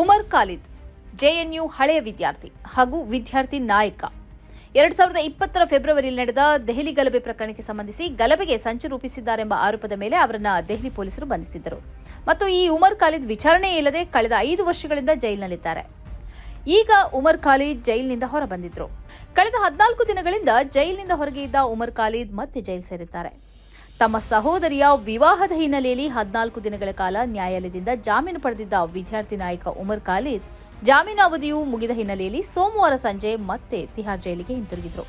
Umar Khalid, JNU ಹಳೆಯ ವಿದ್ಯಾರ್ಥಿ ಹಾಗೂ ವಿದ್ಯಾರ್ಥಿ ನಾಯಕ. ಎರಡ್ ಸಾವಿರದ ಇಪ್ಪತ್ತರ ಫೆಬ್ರವರಿಯಲ್ಲಿ ನಡೆದ ದೆಹಲಿ ಗಲಭೆ ಪ್ರಕರಣಕ್ಕೆ ಸಂಬಂಧಿಸಿ ಗಲಭೆಗೆ ಸಂಚು ರೂಪಿಸಿದ್ದಾರೆಂಬ ಆರೋಪದ ಮೇಲೆ ಅವರನ್ನು ದೆಹಲಿ ಪೊಲೀಸರು ಬಂಧಿಸಿದ್ದರು. ಮತ್ತು ಈ ಉಮರ್ ಖಾಲಿದ್ ವಿಚಾರಣೆ ಇಲ್ಲದೆ ಕಳೆದ ಐದು ವರ್ಷಗಳಿಂದ ಜೈಲಿನಲ್ಲಿದ್ದಾರೆ. ಈಗ ಉಮರ್ ಖಾಲಿದ್ ಜೈಲಿನಿಂದ ಹೊರಬಂದಿದ್ರು. ಕಳೆದ ಹದಿನಾಲ್ಕು ದಿನಗಳಿಂದ ಜೈಲಿನಿಂದ ಹೊರಗೆ ಇದ್ದ ಉಮರ್ ಖಾಲಿದ್ ಮತ್ತೆ ಜೈಲು ಸೇರಿದ್ದಾರೆ. ತಮ್ಮ ಸಹೋದರಿಯ ವಿವಾಹದ ಹಿನ್ನೆಲೆಯಲ್ಲಿ ಹದಿನಾಲ್ಕು ದಿನಗಳ ಕಾಲ ನ್ಯಾಯಾಲಯದಿಂದ ಜಾಮೀನು ಪಡೆದಿದ್ದ ವಿದ್ಯಾರ್ಥಿ ನಾಯಕ ಉಮರ್ ಖಾಲಿದ್ ಜಾಮೀನು ಅವಧಿಯು ಮುಗಿದ ಹಿನ್ನೆಲೆಯಲ್ಲಿ ಸೋಮವಾರ ಸಂಜೆ ಮತ್ತೆ ತಿಹಾರ್ ಜೈಲಿಗೆ ಹಿಂತಿರುಗಿದ್ರು.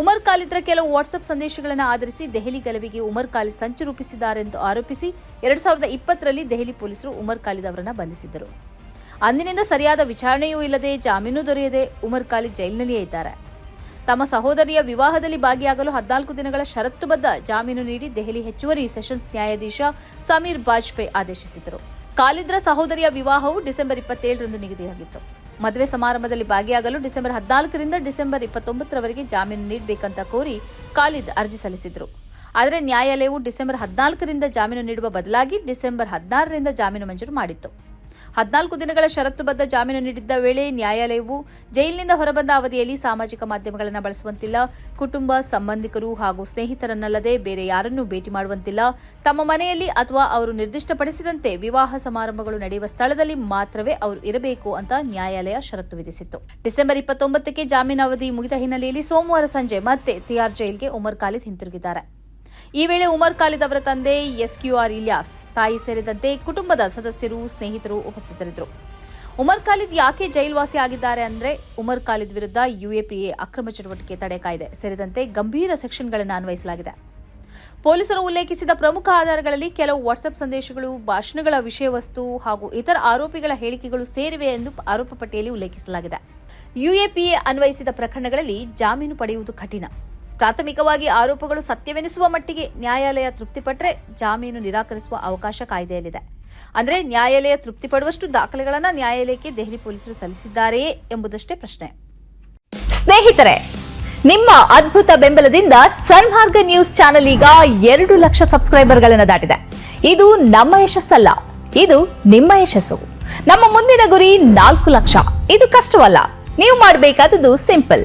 ಉಮರ್ ಖಾಲಿದ್ರ ಕೆಲವು ವಾಟ್ಸ್ಆಪ್ ಸಂದೇಶಗಳನ್ನು ಆಧರಿಸಿ ದೆಹಲಿ ಗಲಭೆಗೆ ಉಮರ್ ಖಾಲಿದ್ ಸಂಚು ರೂಪಿಸಿದ್ದಾರೆಂದು ಆರೋಪಿಸಿ ಎರಡ್ ಸಾವಿರದ ಇಪ್ಪತ್ತರಲ್ಲಿ ದೆಹಲಿ ಪೊಲೀಸರು ಉಮರ್ ಖಾಲಿದ್ ಅವರನ್ನು ಬಂಧಿಸಿದ್ದರು. ಅಂದಿನಿಂದ ಸರಿಯಾದ ವಿಚಾರಣೆಯೂ ಇಲ್ಲದೆ ಜಾಮೀನು ದೊರೆಯದೆ ಉಮರ್ ಖಾಲಿದ್ ಜೈಲಿನಲ್ಲಿಯೇ ಇದ್ದಾರೆ. ತಮ್ಮ ಸಹೋದರಿಯ ವಿವಾಹದಲ್ಲಿ ಭಾಗಿಯಾಗಲು ಹದಿನಾಲ್ಕು ದಿನಗಳ ಷರತ್ತುಬದ್ಧ ಜಾಮೀನು ನೀಡಿ ದೆಹಲಿ ಹೆಚ್ಚುವರಿ ಸೆಷನ್ಸ್ ನ್ಯಾಯಾಧೀಶ ಸಮೀರ್ ಬಾಜ್ಪೇಯಿ ಆದೇಶಿಸಿದರು. ಕಾಲಿದ್ರ ಸಹೋದರಿಯ ವಿವಾಹವು ಡಿಸೆಂಬರ್ ಇಪ್ಪತ್ತೇಳರಂದು ನಿಗದಿಯಾಗಿತ್ತು. ಮದುವೆ ಸಮಾರಂಭದಲ್ಲಿ ಭಾಗಿಯಾಗಲು ಡಿಸೆಂಬರ್ ಹದಿನಾಲ್ಕರಿಂದ ಡಿಸೆಂಬರ್ ಇಪ್ಪತ್ತೊಂಬತ್ತರವರೆಗೆ ಜಾಮೀನು ನೀಡಬೇಕಂತ ಕೋರಿ ಖಾಲಿದ್ ಅರ್ಜಿ ಸಲ್ಲಿಸಿದರು. ಆದರೆ ನ್ಯಾಯಾಲಯವು ಡಿಸೆಂಬರ್ ಹದಿನಾಲ್ಕರಿಂದ ಜಾಮೀನು ನೀಡುವ ಬದಲಾಗಿ ಡಿಸೆಂಬರ್ ಹದಿನಾರರಿಂದ ಜಾಮೀನು ಮಂಜೂರು ಮಾಡಿತ್ತು. ಹದಿನಾಲ್ಕು ದಿನಗಳ ಷರತ್ತುಬದ್ಧ ಜಾಮೀನು ನೀಡಿದ್ದ ವೇಳೆ ನ್ಯಾಯಾಲಯವು ಜೈಲಿನಿಂದ ಹೊರಬಂದ ಅವಧಿಯಲ್ಲಿ ಸಾಮಾಜಿಕ ಮಾಧ್ಯಮಗಳನ್ನು ಬಳಸುವಂತಿಲ್ಲ. ಕುಟುಂಬ, ಸಂಬಂಧಿಕರು ಹಾಗೂ ಸ್ನೇಹಿತರನ್ನಲ್ಲದೆ ಬೇರೆ ಯಾರನ್ನೂ ಭೇಟಿ ಮಾಡುವಂತಿಲ್ಲ. ತಮ್ಮ ಮನೆಯಲ್ಲಿ ಅಥವಾ ಅವರು ನಿರ್ದಿಷ್ಟಪಡಿಸಿದಂತೆ ವಿವಾಹ ಸಮಾರಂಭಗಳು ನಡೆಯುವ ಸ್ಥಳದಲ್ಲಿ ಮಾತ್ರವೇ ಅವರು ಇರಬೇಕು ಅಂತ ನ್ಯಾಯಾಲಯ ಷರತ್ತು ವಿಧಿಸಿತ್ತು. ಡಿಸೆಂಬರ್ ಇಪ್ಪತ್ತೊಂಬತ್ತಕ್ಕೆ ಜಾಮೀನು ಅವಧಿ ಮುಗಿದ ಹಿನ್ನೆಲೆಯಲ್ಲಿ ಸೋಮವಾರ ಸಂಜೆ ಮತ್ತೆ ತಿಹಾರ್ ಜೈಲ್ಗೆ ಉಮರ್ ಖಾಲಿದ್ ಹಿಂತಿರುಗಿದ್ದಾರೆ. ಈ ವೇಳೆ ಉಮರ್ ಖಾಲಿದ್ ಅವರ ತಂದೆ ಎಸ್ಕ್ಯೂಆರ್ ಇಲಿಯಾಸ್, ತಾಯಿ ಸೇರಿದಂತೆ ಕುಟುಂಬದ ಸದಸ್ಯರು, ಸ್ನೇಹಿತರು ಉಪಸ್ಥಿತರಿದ್ದರು. ಉಮರ್ ಖಾಲಿದ್ ಯಾಕೆ ಜೈಲ್ವಾಸಿ ಆಗಿದ್ದಾರೆ ಅಂದ್ರೆ ಉಮರ್ ಖಾಲಿದ್ ವಿರುದ್ಧ ಯುಎಪಿಎ ಅಕ್ರಮ ಚಟುವಟಿಕೆ ತಡೆ ಕಾಯ್ದೆ ಸೇರಿದಂತೆ ಗಂಭೀರ ಸೆಕ್ಷನ್ಗಳನ್ನು ಅನ್ವಯಿಸಲಾಗಿದೆ. ಪೊಲೀಸರು ಉಲ್ಲೇಖಿಸಿದ ಪ್ರಮುಖ ಆಧಾರಗಳಲ್ಲಿ ಕೆಲವು ವಾಟ್ಸ್ಆಪ್ ಸಂದೇಶಗಳು, ಭಾಷಣಗಳ ವಿಷಯವಸ್ತು ಹಾಗೂ ಇತರ ಆರೋಪಿಗಳ ಹೇಳಿಕೆಗಳು ಸೇರಿವೆ ಎಂದು ಆರೋಪ ಪಟ್ಟಿಯಲ್ಲಿ ಉಲ್ಲೇಖಿಸಲಾಗಿದೆ. ಯುಎಪಿಎ ಅನ್ವಯಿಸಿದ ಪ್ರಕರಣಗಳಲ್ಲಿ ಜಾಮೀನು ಪಡೆಯುವುದು ಕಠಿಣ. ಪ್ರಾಥಮಿಕವಾಗಿ ಆರೋಪಗಳು ಸತ್ಯವೆನಿಸುವ ಮಟ್ಟಿಗೆ ನ್ಯಾಯಾಲಯ ತೃಪ್ತಿಪಟ್ಟರೆ ಜಾಮೀನು ನಿರಾಕರಿಸುವ ಅವಕಾಶ ಕಾಯ್ದೆಯಲ್ಲಿದೆ. ಅಂದರೆ ನ್ಯಾಯಾಲಯ ತೃಪ್ತಿಪಡುವಷ್ಟು ದಾಖಲೆಗಳನ್ನು ನ್ಯಾಯಾಲಯಕ್ಕೆ ದೆಹಲಿ ಪೊಲೀಸರು ಸಲ್ಲಿಸಿದ್ದಾರೆಯೇ ಎಂಬುದಷ್ಟೇ ಪ್ರಶ್ನೆ. ಸ್ನೇಹಿತರೆ, ನಿಮ್ಮ ಅದ್ಭುತ ಬೆಂಬಲದಿಂದ ಸನ್ಮಾರ್ಗ ನ್ಯೂಸ್ ಚಾನೆಲ್ ಈಗ ಎರಡು ಲಕ್ಷ ಸಬ್ಸ್ಕ್ರೈಬರ್ಗಳನ್ನು ದಾಟಿದೆ. ಇದು ನಮ್ಮ ಯಶಸ್ಸಲ್ಲ, ಇದು ನಿಮ್ಮ ಯಶಸ್ಸು. ನಮ್ಮ ಮುಂದಿನ ಗುರಿ ನಾಲ್ಕು ಲಕ್ಷ. ಇದು ಕಷ್ಟವಲ್ಲ, ನೀವು ಮಾಡಬೇಕಾದದ್ದು ಸಿಂಪಲ್.